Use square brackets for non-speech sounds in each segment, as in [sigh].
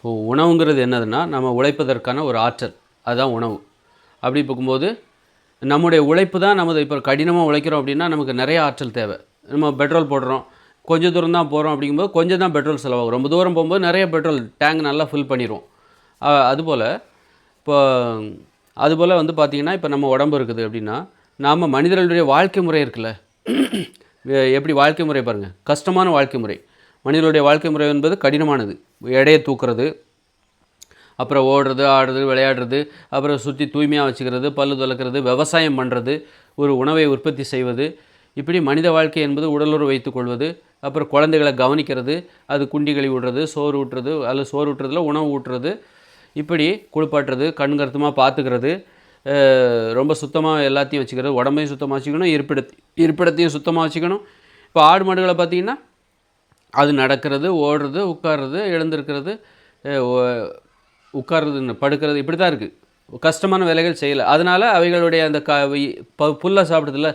இப்போ உணவுங்கிறது என்னதுன்னா நம்ம உழைப்பதற்கான ஒரு ஆற்றல். அதுதான் உணவு. அப்படி பார்க்கும்போது நம்முடைய உழைப்பு தான் நமது இப்போ கடினமாக உழைக்கிறோம் அப்படின்னா நமக்கு நிறைய ஆற்றல் தேவை. நம்ம பெட்ரோல் போடுறோம். கொஞ்சம் தூரம் தான் போகிறோம் அப்படிங்கும்போது கொஞ்சம் தான் பெட்ரோல் செலவாகும். ரொம்ப தூரம் போகும்போது நிறைய பெட்ரோல் டேங்க் நல்லா ஃபில் பண்ணிடுவோம் அதுபோல் இப்போ அதுபோல் வந்து பார்த்திங்கன்னா இப்போ நம்ம உடம்பு இருக்குது அப்படின்னா நாம் மனிதர்களுடைய வாழ்க்கை முறை இருக்குல்ல. எப்படி வாழ்க்கை முறை பாருங்கள் கஷ்டமான வாழ்க்கை முறை. மனிதனுடைய வாழ்க்கை முறை என்பது கடினமானது. எடையை தூக்குறது அப்புறம் ஓடுறது ஆடுறது விளையாடுறது அப்புறம் சுற்றி தூய்மையாக வச்சுக்கிறது பல்லு துளக்கிறது விவசாயம் பண்ணுறது ஒரு உணவை உற்பத்தி செய்வது இப்படி மனித வாழ்க்கை என்பது உடலுறவு வைத்துக்கொள்வது அப்புறம் குழந்தைகளை கவனிக்கிறது அது குண்டி கழுவி விடுறது சோறு ஊட்டுறது அல்லது சோறு ஊட்டுறதுல உணவு ஊட்டுறது இப்படி குளிப்பாட்டுறது கண் கருத்துமாக பார்த்துக்கிறது ரொம்ப சுத்தமாக எல்லாத்தையும் வச்சுக்கிறது உடம்பையும் சுத்தமாக வச்சுக்கணும் இருப்பிட இருப்பிடத்தையும் சுத்தமாக வச்சுக்கணும். இப்போ ஆடு மாடுகளை பார்த்திங்கன்னா அது நடக்கிறது ஓடுறது உட்கார்றது எழுந்திருக்கிறது உட்காருறது உட்கார்றது படுக்கிறது இப்படி தான் இருக்குது கஷ்டமான வேலைகள் செய்யலை. அதனால் அவைகளுடைய அந்த க புல்லை சாப்பிடுதுல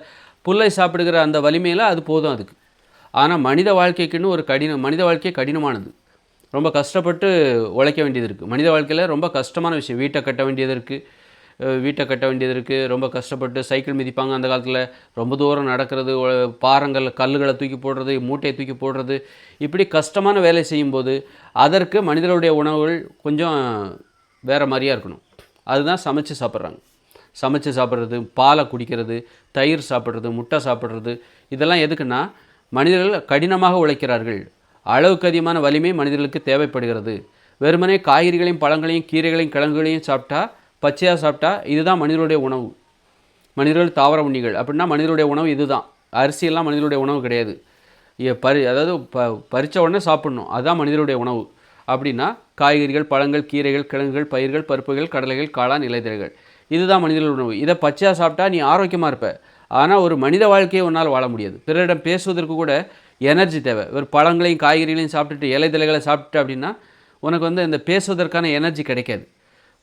புல்லை சாப்பிடுகிற அந்த வலிமையில் அது போதும் அதுக்கு. ஆனால் மனித வாழ்க்கைக்குன்னு ஒரு கடினம் மனித வாழ்க்கை கடினமானது. ரொம்ப கஷ்டப்பட்டு உழைக்க வேண்டியது இருக்குது மனித வாழ்க்கையில் ரொம்ப கஷ்டமான விஷயம். வீட்டை கட்ட வேண்டியது இருக்குது வீட்டை கட்ட வேண்டியது இருக்குது ரொம்ப கஷ்டப்பட்டு சைக்கிள் மிதிப்பாங்க அந்த காலத்தில். ரொம்ப தூரம் நடக்கிறது பாறங்கள் கல்லுகளை தூக்கி போடுறது மூட்டையை தூக்கி போடுறது. இப்படி கஷ்டமான வேலை செய்யும்போது அதற்கு மனிதர்களுடைய உணவுகள் கொஞ்சம் வேறு மாதிரியாக இருக்கணும். அதுதான் சமைச்சு சாப்பிட்றாங்க. சமைச்சு சாப்பிட்றது பாலை குடிக்கிறது தயிர் சாப்பிட்றது முட்டை சாப்பிட்றது. இதெல்லாம் எதுக்குன்னா மனிதர்கள் கடினமாக உழைக்கிறார்கள். அளவுக்கு அதிகமான வலிமை மனிதர்களுக்கு தேவைப்படுகிறது. வெறுமனே காய்கறிகளையும் பழங்களையும் கீரைகளையும் கிழங்குகளையும் சாப்பிட்டா பச்சையாக சாப்பிட்டா இதுதான் மனிதனுடைய உணவு. மனிதர்கள் தாவர உண்ணிகள். அப்படின்னா மனிதனுடைய உணவு இதுதான். அரிசியெல்லாம் மனிதனுடைய உணவு கிடையாது. இ- பறி அதாவது ப பறித்த உடனே சாப்பிட்ணும். அதுதான் மனிதனுடைய உணவு. அப்படின்னா காய்கறிகள் பழங்கள் கீரைகள் கிழங்குகள் பயிர்கள் பருப்புகள் கடலைகள் காளான் இலைதழைகள் இதுதான் மனிதர்கள் உணவு. இதை பச்சையாக சாப்பிட்டா நீ ஆரோக்கியமாக இருப்ப. ஆனால் ஒரு மனித வாழ்க்கையை உன்னால் வாழ முடியாது. பிறரிடம் பேசுவதற்கு கூட எனர்ஜி தேவை. ஒரு பழங்களையும் காய்கறிகளையும் சாப்பிட்டுட்டு இலைதலைகளை சாப்பிட்டுட்டு அப்படின்னா உனக்கு வந்து இந்த பேசுவதற்கான எனர்ஜி கிடைக்காது.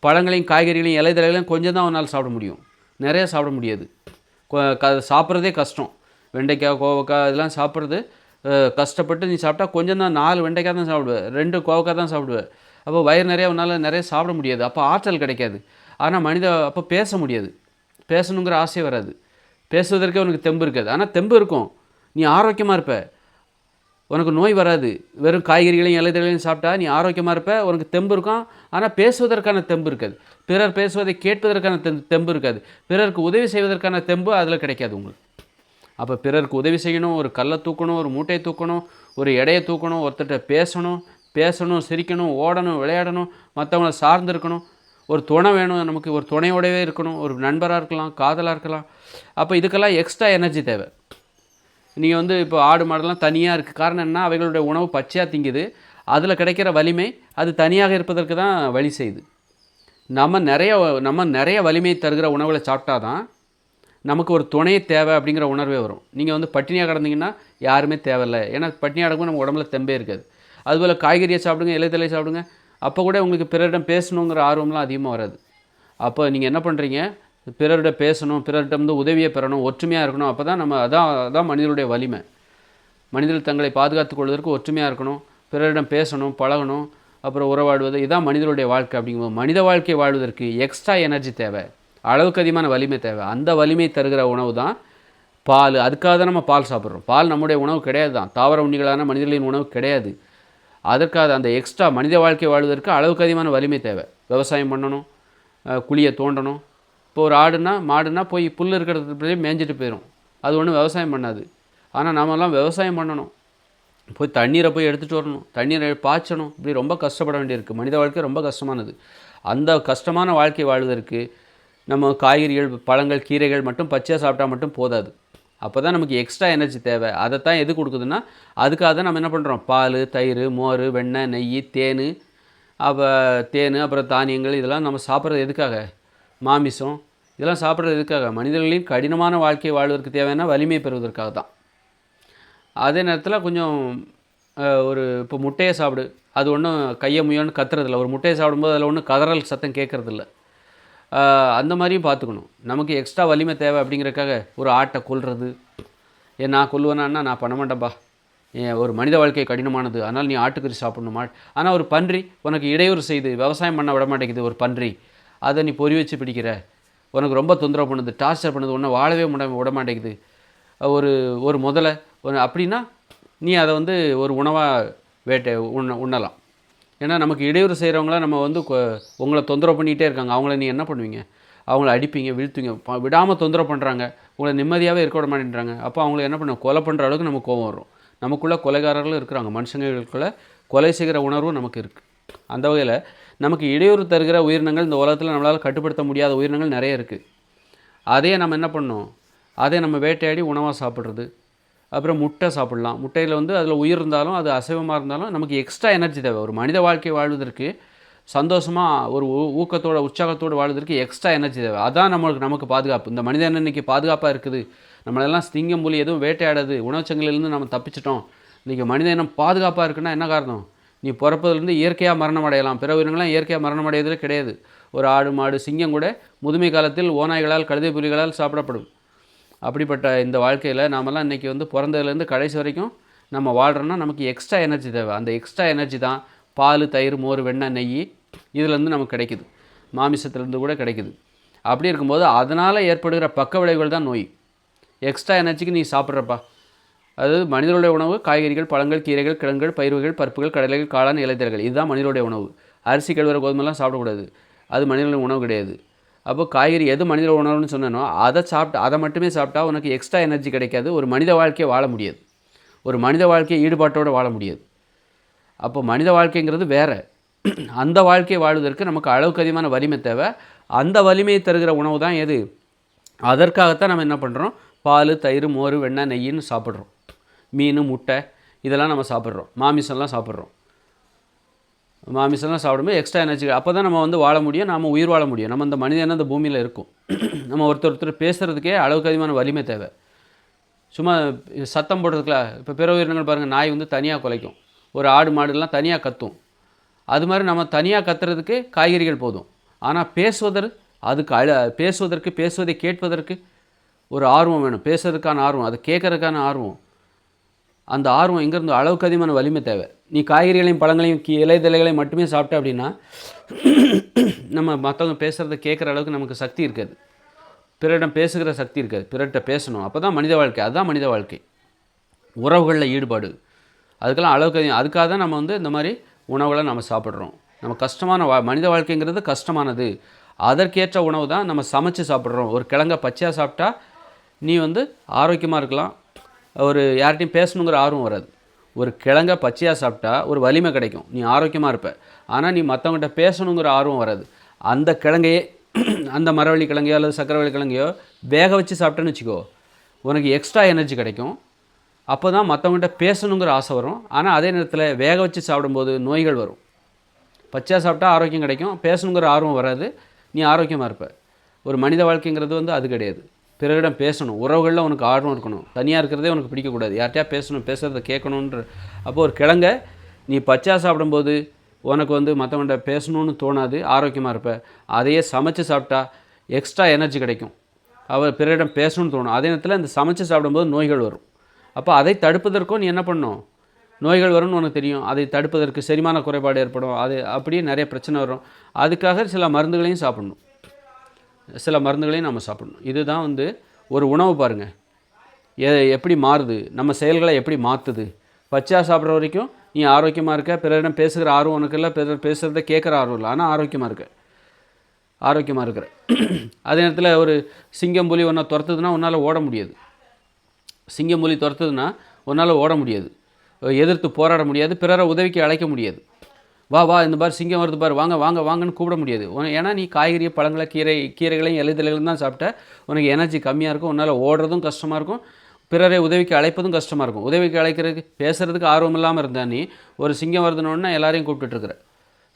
பழங்களையும் காய்கறிகளையும் இலைதலைகளையும் கொஞ்சம் தான் உன்னால் சாப்பிட முடியும். நிறைய சாப்பிட முடியாது. க சாப்பிட்றதே கஷ்டம். வெண்டைக்காய் கோவக்காய் இதெல்லாம் சாப்பிட்றது கஷ்டப்பட்டு நீ சாப்பிட்டா கொஞ்சம் தான் நாலு வெண்டைக்காய் தான் சாப்பிடுவேன் ரெண்டு கோவக்காய் தான் சாப்பிடுவேன் அப்போ வயிறு நிறைய உன்னால் நிறைய சாப்பிட முடியாது. அப்போ ஆற்றல் கிடைக்காது. ஆனால் மனித அப்போ பேச முடியாது. பேசணுங்கிற ஆசை வராது. பேசுவதற்கே உனக்கு தெம்பு இருக்காது. ஆனால் தெம்பு இருக்கும். நீ ஆரோக்கியமாக இருப்ப. உனக்கு நோய் வராது. வெறும் காய்கறிகளையும் இலைதழையும் சாப்பிட்டா நீ ஆரோக்கியமாக இருப்ப. உனக்கு தெம்பு இருக்கும். ஆனால் பேசுவதற்கான தெம்பு இருக்காது. பிறர் பேசுவதை கேட்பதற்கான தெம் தெம்பு இருக்காது. பிறருக்கு உதவி செய்வதற்கான தெம்பு அதில் கிடைக்காது உங்களுக்கு. அப்போ பிறருக்கு உதவி செய்யணும். ஒரு கல்லை தூக்கணும் ஒரு மூட்டையை தூக்கணும் ஒரு எடையை தூக்கணும் ஒருத்தர்கிட்ட பேசணும் பேசணும் சிரிக்கணும் ஓடணும் விளையாடணும் மற்றவங்கள சார்ந்து இருக்கணும். ஒரு துணை வேணும். நமக்கு ஒரு துணையோடவே இருக்கணும். ஒரு நண்பராக இருக்கலாம் காதலாக இருக்கலாம். அப்போ இதுக்கெல்லாம் எக்ஸ்ட்ரா எனர்ஜி தேவை. நீங்கள் வந்து இப்போ ஆடு மாடெல்லாம் தனியாக இருக்குது காரணம் என்ன அவைகளுடைய உணவு பச்சையாக திங்குது. அதில் கிடைக்கிற வலிமை அது தனியாக இருப்பதற்கு தான் வழி செய்யுது நம்ம நிறைய நம்ம நிறைய வலிமை தருகிற உணவுகளை சாப்பிட்டா தான் நமக்கு ஒரு துணை தேவை அப்படிங்கிற உணர்வே வரும். நீங்கள் வந்து பட்டினியாக கிடந்தீங்கன்னா யாருமே தேவையில்லை. ஏன்னா பட்டினியாக கிடக்கும் நம்ம உடம்புல தெம்பே இருக்காது. அதுபோல் காய்கறியை சாப்பிடுங்க இலைத்தலை சாப்பிடுங்க. அப்போ கூட உங்களுக்கு பிறரிடம் பேசணுங்கிற ஆர்வம்லாம் அதிகமாக வராது. அப்போ நீங்கள் என்ன பண்ணுறீங்க பிறரிடம் பேசணும் பிறர்கிட்ட வந்து உதவியை பெறணும் ஒற்றுமையாக இருக்கணும். அப்போ தான் நம்ம அதான் அதான் மனிதனுடைய வலிமை. மனிதர்கள் தங்களை பாதுகாத்துக் கொள்வதற்கு ஒற்றுமையாக இருக்கணும் பிறரிடம் பேசணும் பழகணும் அப்புறம் உறவாடுவது இதான் மனிதனுடைய வாழ்க்கை அப்படிங்கும்போது. மனித வாழ்க்கை வாழ்வதற்கு எக்ஸ்ட்ரா எனர்ஜி தேவை. அளவுக்கு அதிகமான வலிமை தேவை. அந்த வலிமை தருகிற உணவு தான் பால். அதுக்காக தான் நம்ம பால் சாப்பிட்றோம். பால் நம்முடைய உணவு கிடையாது தான். தாவர உண்ணிகளான மனிதர்களின் உணவு கிடையாது. அதற்காக அந்த எக்ஸ்ட்ரா மனித வாழ்க்கை வாழ்வதற்கு அளவுக்கு அதிகமான வலிமை தேவை. விவசாயம் பண்ணணும் குழியை தோண்டணும் இப்போ ஒரு ஆடுனா மாடுனா போய் புல் இருக்கிறது மேஞ்சிட்டு மேய்ஞ்சிட்டு போயிடும் அது ஒன்றும் விவசாயம் பண்ணாது. ஆனால் நாமெல்லாம் விவசாயம் பண்ணணும். போய் தண்ணீரை போய் எடுத்துகிட்டு வரணும். தண்ணீரை பாய்ச்சணும். இப்படி ரொம்ப கஷ்டப்பட வேண்டியிருக்கு. மனித வாழ்க்கை ரொம்ப கஷ்டமானது. அந்த கஷ்டமான வாழ்க்கை வாழ்வதற்கு நம்ம காய்கறிகள் பழங்கள் கீரைகள் மட்டும் பச்சையாக சாப்பிட்டா மட்டும் போதாது. அப்போ தான் நமக்கு எக்ஸ்ட்ரா எனர்ஜி தேவை. அதை தான் எது கொடுக்குதுன்னா அதுக்காக தான் நம்ம என்ன பண்ணுறோம் பால் தயிர் மோர் வெண்ணெய் நெய் தேன் அப்போ தேன் அப்புறம் தானியங்கள் இதெல்லாம் நம்ம சாப்பிட்றது எதுக்காக? மாமிசம் இதெல்லாம் சாப்பிட்றது எதுக்காக? மனிதர்களின் கடினமான வாழ்க்கை வாழ்வதற்கு தேவையான வலிமை பெறுவதற்காக தான். அதே நேரத்தில் கொஞ்சம் ஒரு இப்போ முட்டையை சாப்பிடு. அது ஒன்றும் கையை முயன்னு கத்துறதில்ல. ஒரு முட்டையை சாப்பிடும்போது அதில் ஒன்றும் கதறல் சத்தம் கேட்குறதில்ல அந்த மாதிரியும் பார்த்துக்கணும் நமக்கு எக்ஸ்ட்ரா வலிமை தேவை அப்படிங்கிறதுக்காக ஒரு ஆட்டை கொல்றது. ஏன் நான் கொல்லுவேனான்னா நான் பண்ண மாட்டேன்ப்பா ஏன் ஒரு மனித வாழ்க்கை கடினமானது. அதனால் நீ ஆட்டுக்கறி சாப்பிடணுமா? ஆனால் ஒரு பன்றி உனக்கு இடையூறு செய்து விவசாயம் பண்ண விட மாட்டேங்குது ஒரு பன்றி. அதை நீ பொறி வச்சு பிடிக்கிற. உனக்கு ரொம்ப தொந்தரவு பண்ணுது டார்ச்சர் பண்ணுது உன்னை வாழவே முட விட மாட்டேங்குது ஒரு ஒரு முதலை ஒரு அப்படின்னா நீ அதை வந்து ஒரு உணவாக வேட்டை உண்ண உண்ணலாம். ஏன்னா நமக்கு இடையூறு செய்கிறவங்கள நம்ம வந்து கொ- உங்களை தொந்தரவு பண்ணிகிட்டே இருக்காங்க. அவங்கள நீ என்ன பண்ணுவீங்க? அவங்கள அடிப்பீங்க வீழ்த்துவீங்க. விடாமல் தொந்தரவு பண்ணுறாங்க உங்களை நிம்மதியாகவே இருக்க விட மாட்டேன்றாங்க. அப்போ அவங்கள என்ன பண்ண கொலை பண்ணுற அளவுக்கு நமக்கு கோவம் வரும். நமக்குள்ளே கொலைகாரர்களும் இருக்கிறாங்க. மனுஷங்களுக்குள்ளே கொலை செய்கிற உணர்வும் நமக்கு இருக்குது அந்த வகையில் நமக்கு இடையூறு தருகிற உயிரினங்கள் இந்த உலகத்தில் நம்மளால் கட்டுப்படுத்த முடியாத உயிரினங்கள் நிறைய இருக்குது அதையே நம்ம என்ன பண்ணோம் அதே நம்ம வேட்டையாடி உணவாக சாப்பிட்றது. அப்புறம் முட்டை சாப்பிட்லாம். முட்டையில் வந்து அதில் உயிர் இருந்தாலும் அது அசைவமாக இருந்தாலும் நமக்கு எக்ஸ்ட்ரா எனர்ஜி தேவை. ஒரு மனித வாழ்க்கை வாழ்வதற்கு சந்தோஷமாக ஒரு ஊ- ஊக்கத்தோட உற்சாகத்தோடு வாழ்வதற்கு எக்ஸ்ட்ரா எனர்ஜி தேவை. அதான் நம்மளுக்கு நமக்கு பாதுகாப்பு. இந்த மனிதன் இன்னைக்கு பாதுகாப்பாக இருக்குது. நம்மளெல்லாம் சிங்கம் புலி எதுவும் வேட்டையாடாது. உணவுச்சங்கிலிருந்து நம்ம தப்பிச்சிட்டோம். இன்றைக்கி மனித இனம் பாதுகாப்பாக இருக்குன்னா என்ன காரணம்? நீ பிறப்பதுலேருந்து இயற்கையாக மரணம் அடையலாம் பிற உயிரினங்களாம் இயற்கையாக மரணம் அடையதில் கிடையாது. ஒரு ஆடு மாடு சிங்கம் கூட முதுமை காலத்தில் ஓநாய்களால் கழுதை புலிகளால் சாப்பிடப்படும். அப்படிப்பட்ட இந்த வாழ்க்கையில் நாமெல்லாம் இன்றைக்கி வந்து பிறந்ததுலேருந்து கடைசி வரைக்கும் நம்ம வாழ்கிறோன்னா நமக்கு எக்ஸ்ட்ரா எனர்ஜி தேவை. அந்த எக்ஸ்ட்ரா எனர்ஜி தான் பால் தயிர் மோர் வெண்ணெய் நெய் இதுலேருந்து நமக்கு கிடைக்குது. மாமிசத்துலேருந்து கூட கிடைக்குது. அப்படி இருக்கும்போது அதனால் ஏற்படுகிற பக்க விளைவுகள் தான் நோய். எக்ஸ்ட்ரா எனர்ஜிக்கு நீ சாப்பிட்றப்பா. அதாவது மனிதனுடைய உணவு காய்கறிகள் பழங்கள் கீரைகள் கிழங்குகள் பயிர்கள் பருப்புகள் கடலைகள் காளான் இலைத்தர்கள் இதுதான் மனிதனுடைய உணவு. அரிசி கழுவுற கோதுமைலாம் சாப்பிடக்கூடாது. அது மனிதனுடைய உணவு கிடையாது. அப்போ காய்கறி எது மனித உணவுன்னு சொன்னனோ அதை சாப்பிட்டு அதை மட்டுமே சாப்பிட்டா உனக்கு எக்ஸ்ட்ரா எனர்ஜி கிடைக்காது. ஒரு மனித வாழ்க்கையை வாழ முடியாது. ஒரு மனித வாழ்க்கையை ஈடுபாட்டோடு வாழ முடியாது. அப்போ மனித வாழ்க்கைங்கிறது வேறு. அந்த வாழ்க்கையை வாழ்வதற்கு நமக்கு அளவுக்கு அதிகமான வலிமை தேவை. அந்த வலிமையை தருகிற உணவு தான் எது? அதற்காகத்தான் நம்ம என்ன பண்ணுறோம் பால் தயிர் மோர் வெண்ணெய் நெய்ன்னு சாப்பிட்றோம். மீன் முட்டை இதெல்லாம் நம்ம சாப்பிட்றோம். மாமிசம்லாம் சாப்பிட்றோம். மாமிசம்லாம் சாப்பிடும்போது எக்ஸ்ட்ரா எனர்ஜி அப்போ தான் நம்ம வந்து வாழ முடியும் நம்ம உயிர் வாழ முடியும். நம்ம அந்த மனிதன் அந்த பூமியில் இருக்கும். [clears throat] நம்ம ஒருத்தர் ஒருத்தர் பேசுகிறதுக்கே அளவுக்கு அதிகமான வலிமை தேவை. சும்மா சத்தம் போடுறதுக்குல இப்போ பிற உயிரினங்கள் பாருங்கள் நாய் வந்து தனியாக குலைக்கும். ஒரு ஆடு மாடுலாம் தனியாக கத்தும். அது மாதிரி நம்ம தனியாக கத்துறதுக்கு காய்கறிகள் போதும். ஆனால் பேசுவதற்கு அதுக்கு அழ பேசுவதற்கு பேசுவதை கேட்பதற்கு ஒரு ஆர்வம் வேணும். பேசுறதுக்கான ஆர்வம் அதை கேட்கறதுக்கான ஆர்வம். அந்த ஆர்வம் எங்கேருந்து அளவுக்கு அதிகமான வலிமை தேவை. நீ காய்கறிகளையும் பழங்களையும் கீ மட்டுமே சாப்பிட்ட அப்படின்னா [clears throat] நம்ம மற்றவங்க பேசுகிறத கேட்குற அளவுக்கு நமக்கு சக்தி இருக்காது. பிறரிடம் பேசுகிற சக்தி இருக்காது. பிறர்கிட்ட பேசணும். அப்போ தான் மனித வாழ்க்கை அதுதான் மனித வாழ்க்கை. உறவுகளில் ஈடுபாடு. அதுக்கெல்லாம் அளவுக்கு அதிகம். அதுக்காக தான் நம்ம வந்து இந்த மாதிரி உணவுகளை நம்ம சாப்பிட்றோம். நம்ம கஷ்டமான வா மனித வாழ்க்கைங்கிறது கஷ்டமானது. அதற்கேற்ற உணவு தான் நம்ம சமைச்சு சாப்பிட்றோம். ஒரு கிழங்க பச்சையாக சாப்பிட்டா நீ வந்து ஆரோக்கியமாக இருக்கலாம். ஒரு யார்கிட்டையும் பேசணுங்கிற ஆர்வம் வராது. ஒரு கிழங்க பச்சையாக சாப்பிட்டா ஒரு வலிமை கிடைக்கும். நீ ஆரோக்கியமாக இருப்ப. ஆனால் நீ மற்றவங்ககிட்ட பேசணுங்கிற ஆர்வம் வராது. அந்த கிழங்கையே அந்த மரவள்ளி கிழங்கையோ அல்லது சக்கரவள்ளி கிழங்கையோ வேக வச்சு சாப்பிட்டேன்னு வச்சுக்கோ உனக்கு எக்ஸ்ட்ரா எனர்ஜி கிடைக்கும். அப்போ தான் மற்றவங்ககிட்ட பேசணுங்கிற ஆசை வரும். ஆனால் அதே நேரத்தில் வேக வச்சு சாப்பிடும்போது நோய்கள் வரும். பச்சையாக சாப்பிட்டா ஆரோக்கியம் கிடைக்கும். பேசணுங்கிற ஆர்வம் வராது. நீ ஆரோக்கியமாக இருப்ப. ஒரு மனித வாழ்க்கைங்கிறது வந்து அது கிடையாது. பிறரிடம் பேசணும். உறவுகளில் உனக்கு ஆர்வம் இருக்கணும். தனியாக இருக்கிறதே உனக்கு பிடிக்கக்கூடாது. யார்கிட்டயா பேசணும் பேசுகிறத கேட்கணுன்ற அப்போ ஒரு கிழங்க நீ பச்சா சாப்பிடும்போது உனக்கு வந்து மற்றவன்கிட்ட பேசணும்னு தோணாது ஆரோக்கியமாக இருப்ப. அதையே சமைச்சு சாப்பிட்டா எக்ஸ்ட்ரா எனர்ஜி கிடைக்கும். அவர் பிறரிடம் பேசணும்னு தோணும். அதே நேரத்தில் இந்த சமைச்சு சாப்பிடும்போது நோய்கள் வரும். அப்போ அதை தடுப்பதற்கும் நீ என்ன பண்ணணும்? நோய்கள் வரும்னு உனக்கு தெரியும். அதை தடுப்பதற்கு செரிமான குறைபாடு ஏற்படும். அது அப்படியே நிறைய பிரச்சனை வரும். அதுக்காக சில மருந்துகளையும் சாப்பிடணும். சில மருந்துகளையும் நம்ம சாப்பிடணும். இதுதான் வந்து ஒரு உணவு பாருங்கள் எ எப்படி மாறுது? நம்ம செயல்களை எப்படி மாற்றுது பச்சையாக சாப்பிட்ற வரைக்கும் நீ ஆரோக்கியமாக இருக்க. பிறரிடம் பேசுகிற ஆர்வம் உனக்கு இல்லை. பிறர் பேசுகிறத கேட்குற ஆர்வம் இல்லை. ஆனால் ஆரோக்கியமாக இருக்க. ஆரோக்கியமாக இருக்கிற. அதே நேரத்தில் ஒரு சிங்கம் புலி ஒன்றா துரத்துதுன்னா உன்னால் ஓட முடியாது. சிங்கம் புலி துரத்துதுன்னா உன்னால் ஓட முடியாது. எதிர்த்து போராட முடியாது. பிறரை உதவிக்கு அழைக்க முடியாது. வா வா இந்த மாதிரி சிங்கம் வருது பாரு வாங்க வாங்க வாங்கன்னு கூப்பிட முடியாது. ஏன்னா நீ காய்கறி பழங்களை கீரை கீரைகளையும் இலைதலைகளும் தான் சாப்பிட்ட. உனக்கு எனர்ஜி கம்மியாக இருக்கும் உன்னால் ஓடுறதும் கஷ்டமாக இருக்கும் பிறரை உதவிக்கு அழைப்பதும் கஷ்டமாக இருக்கும். உதவிக்கு அழைக்கிறதுக்கு பேசுகிறதுக்கு ஆர்வம் இல்லாமல் இருந்தா நீ ஒரு சிங்கம் வருதுன்னொன்னே எல்லாரையும் கூப்பிட்டுட்டு இருக்கிற.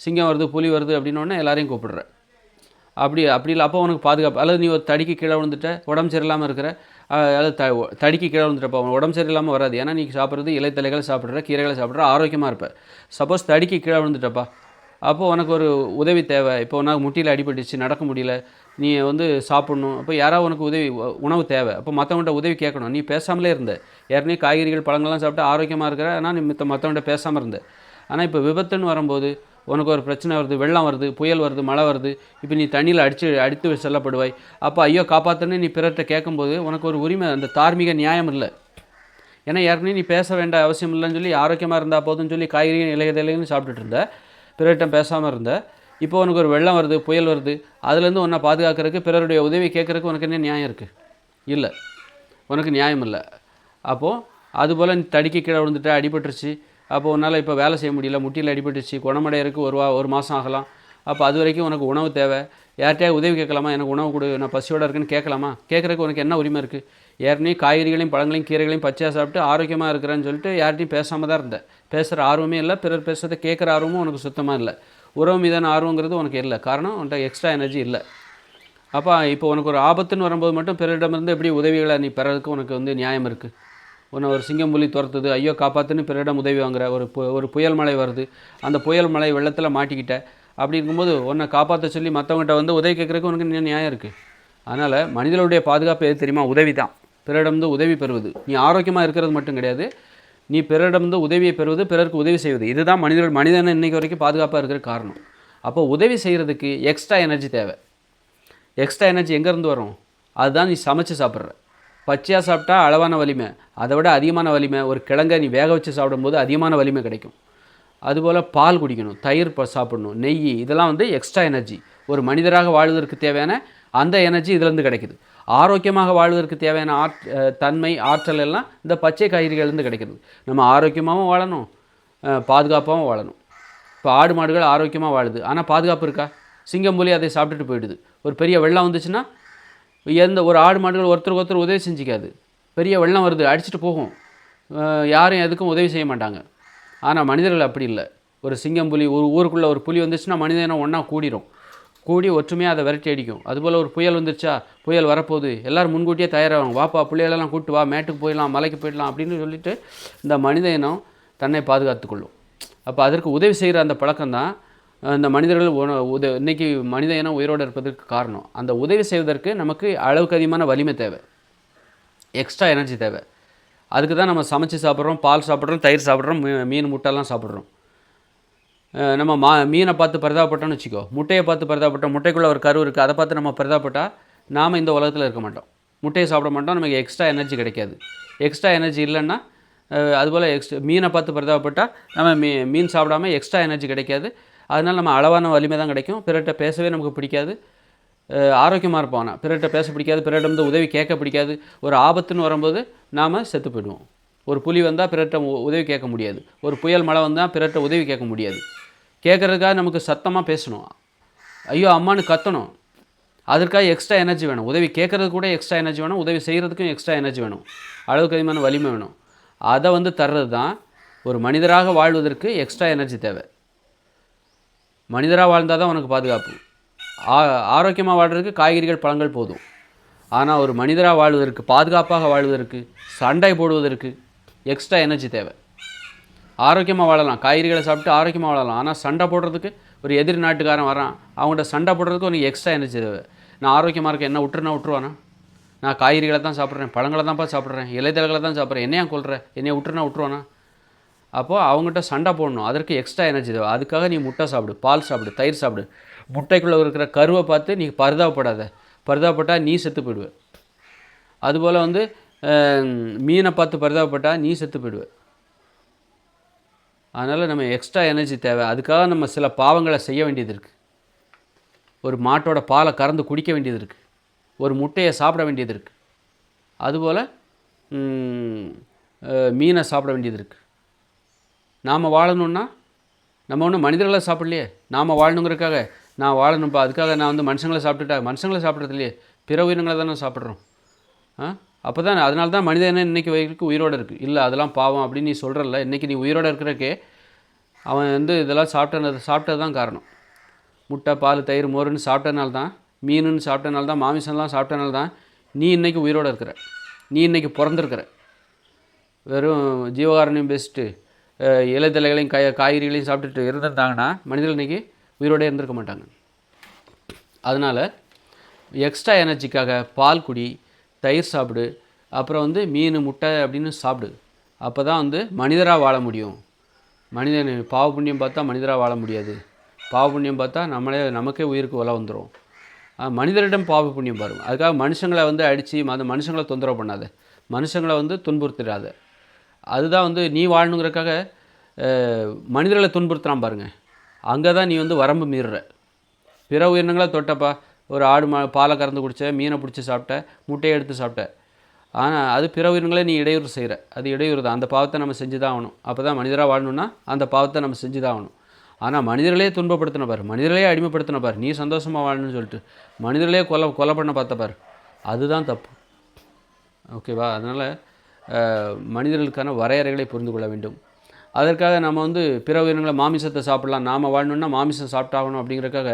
சிங்கம் வருது புலி வருது அப்படின்னோடனே எல்லாரையும் கூப்பிடுற. அப்படி அப்படி இல்லை. அப்போ உனக்கு பாதுகாப்பு. அல்லது நீ ஒரு தடிக்கு கீழே விழுந்துட்ட உடம்பு சரியில்லாமல் இருக்கிற அது த தடிக்கு கீழே விழுந்துட்டப்போ உடம்பு சரியில்லாமல் வராது. ஏன்னா நீ சாப்பிட்றது இலைத்தலைகள் சாப்பிட்ற கீரைகளை சாப்பிட்ற ஆரோக்கியமாக இருப்ப. சப்போஸ் தடிக்கு கீழே விழுந்துட்டப்பா. அப்போது உனக்கு ஒரு உதவி தேவை. இப்போ உனக்கு முட்டியில் அடிபட்டுச்சு நடக்க முடியல நீ வந்து சாப்பிட்ணும். அப்போ யாராவது உனக்கு உதவி உணவு தேவை. அப்போ மற்றவங்கள்ட்ட உதவி கேட்கணும். நீ பேசாமலே இருந்த. ஏற்கனவே காய்கறிகள் பழங்கள்லாம் சாப்பிட்டு ஆரோக்கியமாக இருக்கிற ஆனால் நீ மித்த மற்றவங்கள்ட்ட பேசாமல் இருந்த. ஆனால் இப்போ விபத்துன்னு வரும்போது உனக்கு ஒரு பிரச்சனை வருது வெள்ளம் வருது புயல் வருது மழை வருது இப்போ நீ தண்ணியில் அடித்து அடித்து செல்லப்படுவாய். அப்போ ஐயோ காப்பாற்றுன்னு நீ பிறர்கிட்ட கேட்கும்போது உனக்கு ஒரு உரிமை அந்த தார்மீக நியாயம் இல்லை. ஏன்னா ஏற்கனவே நீ பேச வேண்டிய அவசியம் இல்லைன்னு சொல்லி ஆரோக்கியமாக இருந்தால் போதும்னு சொல்லி காய்கறி இலைகளையும் சாப்பிட்டுட்டு இருந்த. பிறர்கிட்ட பேசாமல் இருந்த. இப்போ உனக்கு ஒரு வெள்ளம் வருது புயல் வருது அதுலேருந்து உன்னை பாதுகாக்கிறதுக்கு பிறருடைய உதவி கேட்குறதுக்கு உனக்கு என்ன நியாயம் இருக்குது இல்லை. உனக்கு நியாயம் இல்லை. அப்போது அதுபோல் நீ தடுக்கி கீழே விழுந்துட்ட அடிபட்டுருச்சு அப்போ உன்னால் இப்போ வேலை செய்ய முடியல முட்டியில் அடிபட்டுச்சு குணமடையறதுக்கு ஒரு வா ஒரு மாதம் ஆகலாம். அப்போ அது வரைக்கும் உனக்கு உணவு தேவை. யார்கிட்டயாவது உதவி கேட்கலாமா? எனக்கு உணவு கொடு நான் பசியோடு இருக்குன்னு கேட்கலாமா? கேட்குறதுக்கு உனக்கு என்ன உரிமை இருக்குது ஏற்கனவே காய்கறிகளையும் பழங்களையும் கீரைகளையும் பச்சையாக சாப்பிட்டு ஆரோக்கியமாக இருக்கிறேன்னு சொல்லிட்டு யார்கிட்டையும் பேசாமல் தான் இருந்தேன். பேசுகிற ஆர்வமே இல்லை பிறர் பேசுறதை கேட்குற ஆர்வமும் உனக்கு சுத்தமாக இல்லை. உறவு மீதான ஆர்வங்கிறது உனக்கு இல்லை. காரணம் உன்ட்ட எக்ஸ்ட்ரா எனர்ஜி இல்லை. அப்போ இப்போ உனக்கு ஒரு ஆபத்துன்னு வரும்போது மட்டும் பிறரிடமிருந்து எப்படி உதவிகளை நீ பெறதுக்கு உனக்கு வந்து நியாயம் இருக்குது உன்னை ஒரு சிங்கம் புலி துரத்துது ஐயோ காப்பாற்றுன்னு பிறரிடம் உதவி வாங்குற ஒரு பு- ஒரு புயல் மழை வருது. அந்த புயல் மழை வெள்ளத்தில் மாட்டிக்கிட்ட. அப்படி இருக்கும்போது உன்னை காப்பாற்ற சொல்லி மற்றவங்ககிட்ட வந்து உதவி கேட்குறதுக்கு உனக்கு என்ன நியாயம் இருக்குது அதனால் மனிதனுடைய பாதுகாப்பு எது தெரியுமா? உதவி தான். பிறரிடம்ந்து உதவி பெறுவது. நீ ஆரோக்கியமாக இருக்கிறது மட்டும் கிடையாது. நீ பிறரிடம்ந்து உதவியை பெறுவது பிறருக்கு உதவி செய்வது. இதுதான் மனிதர்கள் மனிதனை இன்றைக்கு வரைக்கும் பாதுகாப்பாக இருக்கிற காரணம். அப்போ உதவி செய்கிறதுக்கு எக்ஸ்ட்ரா எனர்ஜி தேவை. எக்ஸ்ட்ரா எனர்ஜி எங்கேருந்து வரும்? அதுதான் நீ சமைச்சு சாப்பிட்ற. பச்சையாக சாப்பிட்டா அளவான வலிமை. அதை விட அதிகமான வலிமை ஒரு கிழங்கை நீ வேக வச்சு சாப்பிடும்போது அதிகமான வலிமை கிடைக்கும். அதுபோல் பால் குடிக்கணும் தயிர் சாப்பிடணும் நெய் இதெல்லாம் வந்து எக்ஸ்ட்ரா எனர்ஜி ஒரு மனிதராக வாழ்வதற்கு தேவையான அந்த எனர்ஜி இதுலேருந்து கிடைக்குது. ஆரோக்கியமாக வாழ்வதற்கு தேவையான ஆற் தன்மை ஆற்றல் எல்லாம் இந்த பச்சை காய்கறிகள்லேருந்து கிடைக்கிறது நம்ம ஆரோக்கியமாகவும் வாழணும் பாதுகாப்பாகவும் வாழணும். இப்போ ஆடு மாடுகள் ஆரோக்கியமாக வாழுது. ஆனால் பாதுகாப்பு இருக்கா? சிங்கம் புலி அதை சாப்பிட்டுட்டு போயிடுது. ஒரு பெரிய வெள்ளம் வந்துச்சுன்னா எந்த ஒரு ஆடு மாடுகள் ஒருத்தருக்கு ஒருத்தர் உதவி செஞ்சுக்காது. பெரிய வெள்ளம் வருது அடிச்சுட்டு போகும். யாரும் எதுக்கும் உதவி செய்ய மாட்டாங்க. ஆனால் மனிதர்கள் அப்படி இல்லை. ஒரு சிங்கம் புலி ஒரு ஊருக்குள்ளே ஒரு புலி வந்துச்சுன்னா மனிதனம் ஒன்றா கூடிரும். கூடி ஒற்றுமையாக அதை விரட்டி அடிக்கும். அதுபோல் ஒரு புயல் வந்துருச்சா புயல் வரப்போகுது. எல்லாரும் முன்கூட்டியே தயாராகும் வாப்பா பிள்ளைகளெல்லாம் கூப்பிட்டு வா மேட்டுக்கு போயிடலாம் மலைக்கு போயிடலாம் அப்படின்னு சொல்லிட்டு இந்த மனித இனம் தன்னை பாதுகாத்துக்கொள்ளும் அப்போ அதற்கு உதவி செய்கிற அந்த பழக்கம் தான் இந்த மனிதர்கள் உத இன்னைக்கு மனித இனம் உயிரோடு இருப்பதற்கு காரணம் அந்த உதவி செய்வதற்கு நமக்கு அளவுக்கு அதிகமான வலிமை தேவை. எக்ஸ்ட்ரா எனர்ஜி தேவை. அதுக்கு தான் நம்ம சமைச்சு சாப்பிட்றோம் பால் சாப்பிட்றோம் தயிர் சாப்பிட்றோம் மீன் முட்டைலாம் சாப்பிட்றோம். நம்ம மா மீனை பார்த்து பரிதாபப்பட்டோம்னு வச்சுக்கோ முட்டையை பார்த்து பரிதாபப்பட்டோம் முட்டைக்குள்ளே ஒரு கரு இருக்குது அதை பார்த்து நம்ம பரிதாபப்பட்டால் நாம் இந்த உலகத்தில் இருக்க மாட்டோம். முட்டையை சாப்பிட மாட்டோம் நமக்கு எக்ஸ்ட்ரா எனர்ஜி கிடைக்காது. எக்ஸ்ட்ரா எனர்ஜி இல்லைன்னா அதுபோல் எக்ஸ்ட்ரா மீனை பார்த்து பரிதாபப்பட்டால் நம்ம மீ மீன் சாப்பிடாம எக்ஸ்ட்ரா எனர்ஜி கிடைக்காது. அதனால் நம்ம அளவான வலிமை தான் கிடைக்கும். பிறர்கிட்ட பேசவே நமக்கு பிடிக்காது. ஆரோக்கியமாக இருப்போம் ஆனால் பிறர்கிட்ட பேச பிடிக்காது. பிறரிடம் வந்து உதவி கேட்க பிடிக்காது. ஒரு ஆபத்துன்னு வரும்போது நாம் செத்து போயிடுவோம். ஒரு புலி வந்தால் பிறர்கிட்ட உ- உதவி கேட்க முடியாது. ஒரு புயல் மழை வந்தால் பிறர்கிட்ட உதவி கேட்க முடியாது. கேட்குறதுக்காக நமக்கு சத்தமாக பேசணும். ஐயோ அம்மான்னு கத்தணும். அதற்காக எக்ஸ்ட்ரா எனர்ஜி வேணும். உதவி கேட்குறது கூட எக்ஸ்ட்ரா எனர்ஜி வேணும். உதவி செய்கிறதுக்கும் எக்ஸ்ட்ரா எனர்ஜி வேணும். அளவுக்கு அதிகமான வலிமை வேணும். அதை வந்து தர்றது தான் ஒரு மனிதராக வாழ்வதற்கு எக்ஸ்ட்ரா எனர்ஜி தேவை. மனிதராக வாழ்ந்தால் தான் உனக்கு பாதுகாப்பு. ஆ ஆரோக்கியமாக வாழ்கிறதுக்கு காய்கறிகள் பழங்கள் போதும். ஆனால் ஒரு மனிதராக வாழ்வதற்கு பாதுகாப்பாக வாழ்வதற்கு சண்டை போடுவதற்கு எக்ஸ்ட்ரா எனர்ஜி தேவை. ஆரோக்கியமாக வாழலாம். காய்கறிகளை சாப்பிட்டு ஆரோக்கியமாக வாழலாம். ஆனால் சண்டை போடுறதுக்கு ஒரு எதிர் நாட்டுக்காரன் வரான். அவங்கள்ட்ட சண்டை போடுறதுக்கு உனக்கு எக்ஸ்ட்ரா எனர்ஜி தேவை. நான் ஆரோக்கியமாக இருக்கேன் என்ன விட்டுருனா விட்டுருவானா நான் காய்கறிகளை தான் சாப்பிட்றேன் பழங்களை தான்ப்பா சாப்பிட்றேன் இலைதழகளை தான் சாப்பிட்றேன். என்னையா கொள்கிறேன் என்னையை விட்டுருனா விட்டுருவானா அப்போது அவங்ககிட்ட சண்டை போடணும். அதற்கு எக்ஸ்ட்ரா எனர்ஜி தேவை. அதுக்காக நீ முட்டை சாப்பிடு பால் சாப்பிடு தயிர் சாப்பிடு. முட்டைக்குள்ளே இருக்கிற கருவை பார்த்து நீ பரிதாபப்படாத. பரிதாபப்பட்டால் நீ செத்து போயிடுவே. அதுபோல் வந்து மீனை பார்த்து பரிதாபப்பட்டால் நீ செத்து போயிடுவே. அதனால் நம்ம எக்ஸ்ட்ரா எனர்ஜி தேவை. அதுக்காக நம்ம சில பாவங்களை செய்ய வேண்டியது இருக்குது ஒரு மாட்டோட பாலை கறந்து குடிக்க வேண்டியது இருக்குது ஒரு முட்டையை சாப்பிட வேண்டியது இருக்குது அதுபோல் மீனை சாப்பிட வேண்டியது இருக்குது நாம் வாழணும்னா நம்ம ஒன்றும் மனிதர்களை சாப்பிடலையே. நாம் வாழணுங்கிறதுக்காக நான் வாழணும்ப்பா அதுக்காக நான் வந்து மனுஷங்களை சாப்பிட்டுட்டா மனுஷங்களை சாப்பிட்றது இல்லையே பிற உயிரினங்களை தானே சாப்பிட்றோம். ஆ? அப்போ தான் அதனால தான் மனிதன் என்ன இன்றைக்கி வரைக்கும் உயிரோடு இருக்குது இல்லை அதெல்லாம் பாவம் அப்படின்னு நீ சொல்கிறல்ல இன்றைக்கி நீ உயிரோடு இருக்கிறக்கே அவன் வந்து இதெல்லாம் சாப்பிட்டது சாப்பிட்டது தான் காரணம். முட்டை பால் தயிர் மோருன்னு சாப்பிட்டனால தான் மீனுன்னு சாப்பிட்டனால தான் மாமிசம்லாம் சாப்பிட்டனால தான் நீ இன்றைக்கி உயிரோடு இருக்கிற. நீ இன்றைக்கி பிறந்திருக்கிற. வெறும் ஜீவகாரணியம் பேசிட்டு இலைத்தலைகளையும் காய் காய்கறிகளையும் சாப்பிட்டுட்டு இருந்திருந்தாங்கன்னா மனிதர்கள் இன்றைக்கி உயிரோடே இருந்திருக்க மாட்டாங்க. அதனால் எக்ஸ்ட்ரா எனர்ஜிக்காக பால் குடி தயிர் சாப்பிடு அப்புறம் வந்து மீன் முட்டை அப்படின்னு சாப்பிடு. அப்போ தான் வந்து மனிதராக வாழ முடியும். மனிதன் பாவ புண்ணியம் பார்த்தா மனிதராக வாழ முடியாது. பாவ புண்ணியம் பார்த்தா நம்மளே நமக்கே உயிருக்கு உல வந்துடும் மனிதரிடம் பாவ புண்ணியம் பாருங்க. அதுக்காக மனுஷங்களை வந்து அடித்து அந்த மனுஷங்களை தொந்தரவு பண்ணாத. மனுஷங்களை வந்து துன்புறுத்திடாத. அதுதான் வந்து நீ வாழணுங்கிறக்காக மனிதர்களை துன்புறுத்துகிறான் பாருங்கள் அங்கே தான் நீ வந்து வரம்பு மீறுற. பிற உயிரினங்களை தொட்டப்பா. ஒரு ஆடு மா பாலை கறந்து குடிச்ச மீனை பிடிச்சி சாப்பிட்ட முட்டையை எடுத்து சாப்பிட்ட. ஆனால் அது பிற உயிரினங்களே நீ இடையூறு செய்கிற அது இடையூறு தான். அந்த பாவத்தை நம்ம செஞ்சு தான் ஆகணும். அப்போ தான் மனிதராக வாழணும்னா அந்த பாவத்தை நம்ம செஞ்சு தான் ஆகணும். ஆனால் மனிதர்களே துன்பப்படுத்தின பார். மனிதர்களே அடிமைப்படுத்தின பார். நீ சந்தோஷமாக வாழணும்னு சொல்லிட்டு. மனிதர்களே கொலை கொலை பண்ண பார்த்த பார். அதுதான் தப்பு. ஓகேவா? அதனால் மனிதர்களுக்கான வரையறைகளை புரிந்து கொள்ள வேண்டும். அதற்காக நம்ம வந்து பிற உயிரினங்களை மாமிசத்தை சாப்பிடலாம். நாம் வாழணும்னா மாமிசம் சாப்பிட்டாகணும் அப்படிங்கிறதுக்காக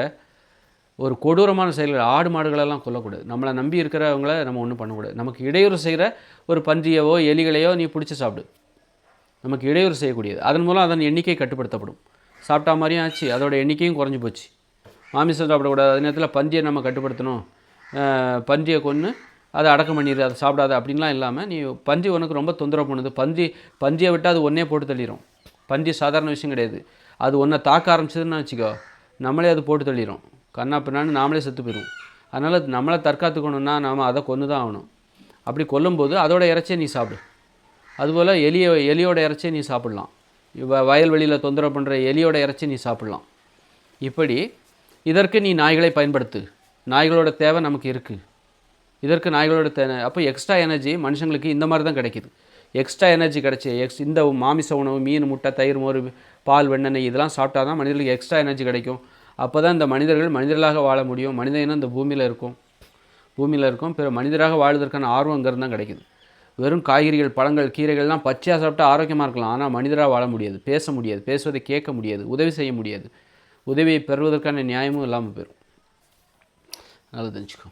ஒரு கொடூரமான செயல்கள் ஆடு மாடுகளெல்லாம் கொல்லக்கூடாது. நம்மளை நம்பி இருக்கிறவங்கள நம்ம ஒன்றும் பண்ணக்கூடாது. நமக்கு இடையூறு செய்கிற ஒரு பன்றியவோ எலிகளையோ நீ பிடிச்சி சாப்பிடு. நமக்கு இடையூறு செய்யக்கூடியது. அதன் மூலம் அதன் எண்ணிக்கை கட்டுப்படுத்தப்படும். சாப்பிட்டா மாதிரியும் ஆச்சு. அதோட எண்ணிக்கையும் குறைஞ்சி போச்சு. மாமிசம் சாப்பிடக்கூடாது. அது நேரத்தில் பன்றியை நம்ம கட்டுப்படுத்தணும். பன்றியை கொன்று அதை அடக்கம் பண்ணிடு அதை சாப்பிடாத அப்படின்லாம் இல்லாமல் நீ பன்றி உனக்கு ரொம்ப தொந்தரவு பண்ணுது. பன்றி பன்றியை விட்டால் அது ஒன்றே போட்டு தள்ளிடும் பன்றி சாதாரண விஷயம் கிடையாது. அது ஒன்றை தாக்க ஆரம்பிச்சதுன்னு வச்சுக்கோ நம்மளே அது போட்டு தள்ளிடும் கண்ணா பின்னான்னு நாமளே செத்து போயிடும் அதனால் நம்மளை தற்காத்துக்கணும்னா நாம் அதை கொன்று தான் ஆகணும். அப்படி கொல்லும்போது அதோட இறைச்சியை நீ சாப்பிடு. அதுபோல் எலிய எலியோட இறைச்சியை நீ சாப்பிட்லாம். வ வயல்வெளியில் தொந்தரவு பண்ணுற எலியோட இறைச்சி நீ சாப்பிட்லாம். இப்படி இதற்கு நீ நாய்களை பயன்படுத்து. நாய்களோட தேவை நமக்கு இருக்குது இதற்கு நாய்களோட அப்போ எக்ஸ்ட்ரா எனர்ஜி மனுஷங்களுக்கு இந்த மாதிரி தான் கிடைக்குது. எக்ஸ்ட்ரா எனர்ஜி கிடைச்சி எக்ஸ் இந்த மாமிச உணவு மீன் முட்டை தயிர் மோர் பால் வெண்ணெய் இதெல்லாம் சாப்பிட்டா தான் மனிதர்களுக்கு எக்ஸ்ட்ரா எனர்ஜி கிடைக்கும். அப்போ தான் இந்த மனிதர்கள் மனிதர்களாக வாழ முடியும். மனித இனம் இந்த பூமியில் இருக்கும். பூமியில் இருக்கும். பிற மனிதராக வாழ்வதற்கான ஆர்வம் தான் கிடைக்குது. வெறும் காய்கறிகள் பழங்கள் கீரைகள்லாம் பச்சையாக சாப்பிட்டா ஆரோக்கியமாக இருக்கலாம். ஆனால் மனிதராக வாழ முடியாது. பேச முடியாது. பேசுவதை கேட்க முடியாது. உதவி செய்ய முடியாது. உதவியை பெறுவதற்கான நியாயமும் இல்லாமல் போயிடும் நல்லா தெரிஞ்சுக்கோ.